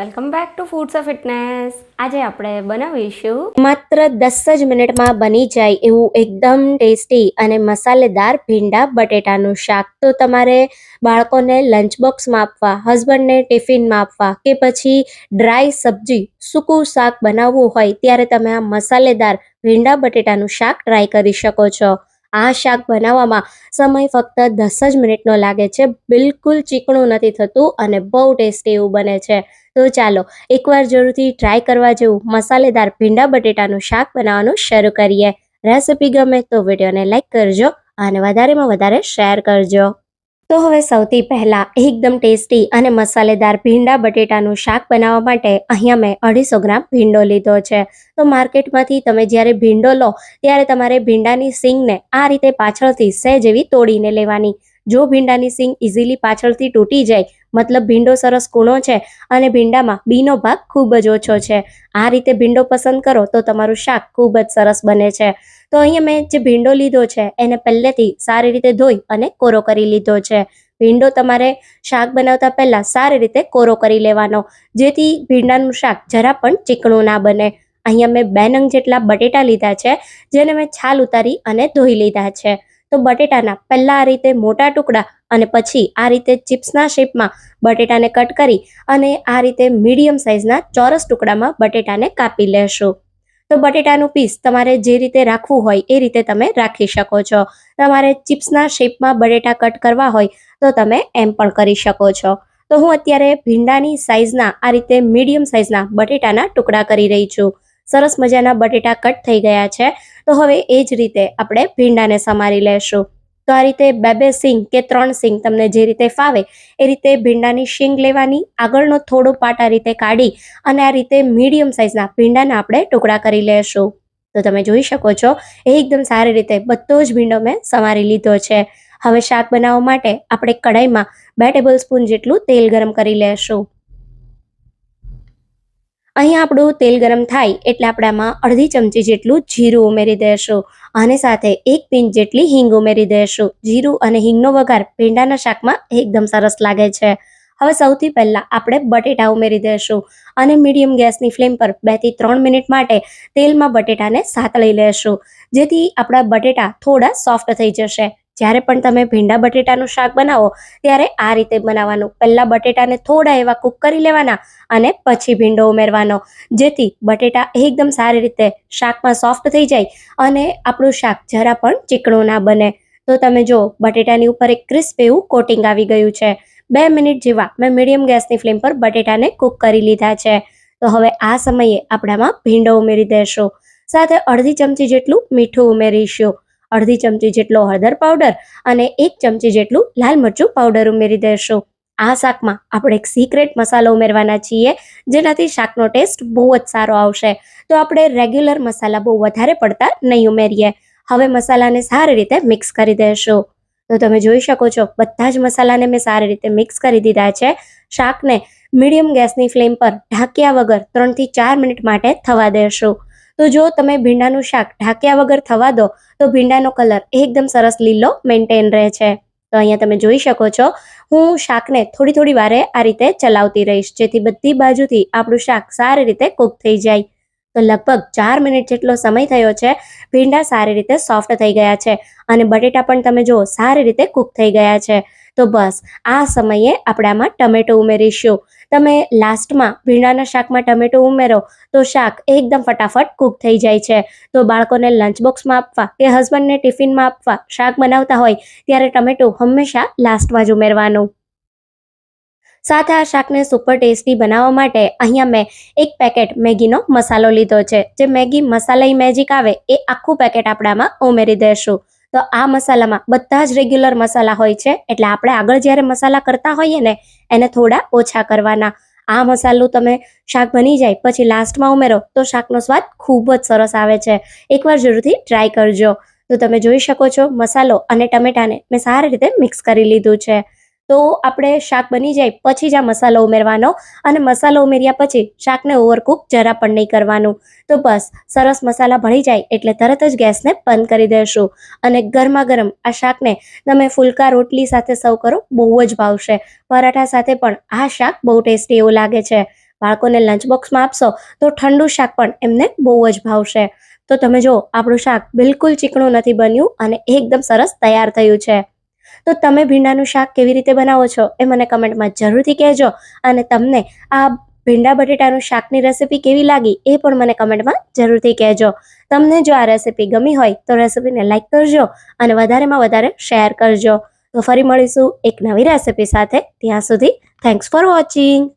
Welcome back to foods of fitness આજે આપણે બનાવીશું માત્ર દસ જ મિનિટમાં બની જાય એવું એકદમ ટેસ્ટી અને મસાલેદાર ભીંડા બટેટાનું શાક. તો તમારે બાળકોને લંચ બોક્સમાં આપવા હસબન્ડને ટિફિનમાં આપવા કે પછી ડ્રાય સબ્જી, સૂકું શાક બનાવવું હોય ત્યારે તમે આ મસાલેદાર ભીંડા બટેટાનું શાક ટ્રાય કરી શકો છો. આ શાક બનાવવામાં સમય ફક્ત દસ જ મિનિટનો લાગે છે. બિલકુલ ચીકણું નથી થતું અને બહુ ટેસ્ટી એવું બને છે. તો ચાલો, એકવાર જરૂરથી ટ્રાય કરવા જેવું મસાલેદાર ભીંડા બટેટાનું શાક બનાવવાનું શરૂ કરીએ. રેસિપી ગમે તો વિડીયોને લાઇક કરજો અને વધારેમાં વધારે શેર કરજો. તો હવે સૌથી પહેલા એકદમ ટેસ્ટી અને મસાલેદાર ભીંડા બટેટાનું શાક બનાવવા માટે અહીંયા મેં અઢીસો ગ્રામ ભીંડો લીધો છે. તો માર્કેટમાંથી તમે જ્યારે ભીંડો લો, ત્યારે તમારે ભીંડાની સિંગને આ રીતે પાછળથી સહેજ એવી તોડીને લેવાની. જો ભીંડાની સિંગ ઇઝીલી પાછળથી તૂટી જાય, મતલબ ભીંડો સરસ કૂણો છે અને ભીંડામાં બીનો ભાગ ખૂબ જ ઓછો છે. આ રીતે ભીંડો પસંદ કરો તો તમારું શાક ખૂબ જ સરસ બને છે. તો અહીંયા મેં જે ભીંડો લીધો છે, એને પહેલેથી સારી રીતે ધોઈ અને કોરો કરી લીધો છે. ભીંડો તમારે શાક બનાવતા પહેલાં સારી રીતે કોરો કરી લેવાનો, જેથી ભીંડાનું શાક જરા પણ ચીકણું ના બને. અહીંયા મેં બે નંગ જેટલા બટેટા લીધા છે, જેને મેં છાલ ઉતારી અને ધોઈ લીધા છે. તો બટેટાના પહેલાં આ રીતે મોટા ટુકડા અને પછી આ રીતે ચિપ્સના શેપમાં બટેટાને કટ કરી અને આ રીતે મીડિયમ સાઇઝના ચોરસ ટુકડામાં બટેટાને કાપી લેશું. તો બટેટાનું પીસ તમારે જે રીતે રાખવું હોય એ રીતે તમે રાખી શકો છો. તમારે ચિપ્સના શેપમાં બટેટા કટ કરવા હોય તો તમે એમ પણ કરી શકો છો. તો હું અત્યારે ભીંડાની સાઇઝના આ રીતે મીડિયમ સાઇઝના બટેટાના ટુકડા કરી રહી છું. સરસ મજાના બટેટા કટ થઈ ગયા છે. તો હવે એ જ રીતે આપણે ભીંડાને સમારી લેશું. તો આ રીતે બે બે સિંગ કે ત્રણ સિંગ તમને જે રીતે ફાવે એ રીતે ભીંડાની શીંગ લેવાની, આગળનો થોડો પાટ આ રીતે કાઢી અને આ રીતે મીડિયમ સાઇઝના ભીંડાના આપણે ટુકડા કરી લેશું. તો તમે જોઈ શકો છો એકદમ સારી રીતે બધો જ ભીંડો મેં સમારી લીધો છે. હવે શાક બનાવવા માટે આપણે કઢાઈમાં બે ટેબલ સ્પૂન જેટલું તેલ ગરમ કરી લેશું. અહીંયા આપણું તેલ ગરમ થાય એટલે આપણામાં અડધી ચમચી જેટલું જીરું ઉમેરી દઈશું અને સાથે એક પિંચ જેટલી હિંગ ઉમેરી દઈશું જીરું અને હિંગનો વઘાર ભીંડાના શાકમાં એકદમ સરસ લાગે છે. હવે સૌથી પહેલાં આપણે બટેટા ઉમેરી દઈશું અને મીડિયમ ગેસની ફ્લેમ પર બેથી ત્રણ મિનિટ માટે તેલમાં બટેટાને સાતળી લેશું. જેથી આપણા બટેટા થોડા સોફ્ટ થઈ જશે. જ્યારે પણ તમે ભીંડા બટેટાનું શાક બનાવો, ત્યારે આ રીતે બનાવવાનું. પહેલાં બટેટાને થોડા એવા કૂક કરી લેવાના અને પછી ભીંડો ઉમેરવાનો. જેથી બટેટા એકદમ સારી રીતે શાકમાં સોફ્ટ થઈ જાય અને આપણું શાક જરા પણ ચીકણું ના બને. તો તમે જો, બટેટાની ઉપર એક ક્રિસ્પ એવું કોટિંગ આવી ગયું છે. બે મિનિટ જેવા મેં મીડિયમ ગેસની ફ્લેમ પર બટેટાને કૂક કરી લીધા છે. તો હવે આ સમયે આપણામાં ભીંડો ઉમેરી દેશું. સાથે અડધી ચમચી જેટલું મીઠું ઉમેરીશું. અડધી ચમચી જેટલો હળદર પાવડર અને એક ચમચી જેટલું લાલ મરચું પાવડર ઉમેરી દેશું. આ શાકમાં આપણે એક સિક્રેટ મસાલો ઉમેરવાના છીએ, જેનાથી શાકનો ટેસ્ટ બહુ જ સારો આવશે. તો આપણે રેગ્યુલર મસાલા બહુ વધારે પડતા નહીં ઉમેરીએ. હવે મસાલાને સારી રીતે મિક્સ કરી દેશું. તો તમે જોઈ શકો છો, બધા જ મસાલાને મેં સારી રીતે મિક્સ કરી દીધા છે. શાકને મીડિયમ ગેસની ફ્લેમ પર ઢાંક્યા વગર ત્રણથી ચાર મિનિટ માટે થવા દેશું. તો જો તમે ભીંડાનું શાક ઢાંક્યા વગર થવા દો, તો ભીંડાનો કલર એકદમ સરસ લીલો મેન્ટેન રહે છે. તો અહીંયા તમે જોઈ શકો છો, હું શાકને થોડી થોડી વારે આ રીતે ચલાવતી રહીશ, જેથી બધી બાજુથી આપણું શાક સારી રીતે કૂક થઈ જાય. તો લગભગ ચાર મિનિટ જેટલો સમય થયો છે, ભીંડા સારી રીતે સોફ્ટ થઈ ગયા છે અને બટેટા પણ તમે જુઓ સારી રીતે કૂક થઈ ગયા છે. તો બસ, આ સમયે આપણે આમાં ટમેટો ઉમેરીશું. તમે લાસ્ટમાં ભીંડાના શાકમાં ટમેટું ઉમેરો, તો શાક એકદમ ફટાફટ કૂક થઈ જાય છે. તો બાળકોને લંચ બોક્સમાં આપવા કે હસબન્ડને ટિફિનમાં આપવા શાક બનાવતા હોય, ત્યારે ટમેટું હંમેશા લાસ્ટમાં જ ઉમેરવાનું. સાથે આ શાકને સુપર ટેસ્ટી બનાવવા માટે અહીંયા મેં એક પેકેટ મેગીનો મસાલો લીધો છે. જે મેગી મસાલાઈ મેજિક આવે, એ આખું પેકેટ આપણામાં ઉમેરી દઈશું તો આ મસાલામાં બધા જ રેગ્યુલર મસાલા હોય છે. એટલે આપણે આગળ જ્યારે મસાલા કરતા હોઈએ ને, એને થોડા ઓછા કરવાના. આ મસાલો તમે શાક બની જાય, પછી લાસ્ટમાં ઉમેરો, તો શાકનો સ્વાદ ખૂબ જ સરસ આવે છે. એકવાર જરૂરથી ટ્રાય કરજો. તો તમે જોઈ શકો છો મસાલો અને ટમેટાને મેં સારી રીતે મિક્સ કરી લીધું છે. તો આપણે શાક બની જાય પછી જ આ મસાલો ઉમેરવાનો અને મસાલો ઉમેર્યા પછી શાકને ઓવરકુક જરા પણ નહીં કરવાનું. તો બસ, સરસ મસાલા ભળી જાય એટલે તરત જ ગેસને બંધ કરી દેશું. અને ગરમા ગરમ આ શાકને તમે ફુલકા રોટલી સાથે સર્વ કરો, બહુ જ ભાવશે. પરાઠા સાથે પણ આ શાક બહુ ટેસ્ટી એવું લાગે છે. બાળકોને લંચ બોક્સમાં આપશો તો ઠંડુ શાક પણ એમને બહુ જ ભાવશે. તો તમે જો આપણું શાક બિલકુલ ચીકણું નથી બન્યું અને એકદમ સરસ તૈયાર થયું છે. તો તમે ભીંડાનું શાક કેવી રીતે બનાવો છો એ મને કમેન્ટમાં જરૂરથી કહેજો અને તમને આ ભીંડા બટેટાનું શાકની રેસિપી કેવી લાગી એ પણ મને કમેન્ટમાં જરૂરથી કહેજો. તમને જો આ રેસીપી ગમી હોય તો રેસીપીને લાઇક કરજો અને વધારેમાં વધારે શેર કરજો. તો ફરી મળીશું એક નવી રેસિપી સાથે. ત્યાં સુધી થેન્ક્સ ફોર વોચિંગ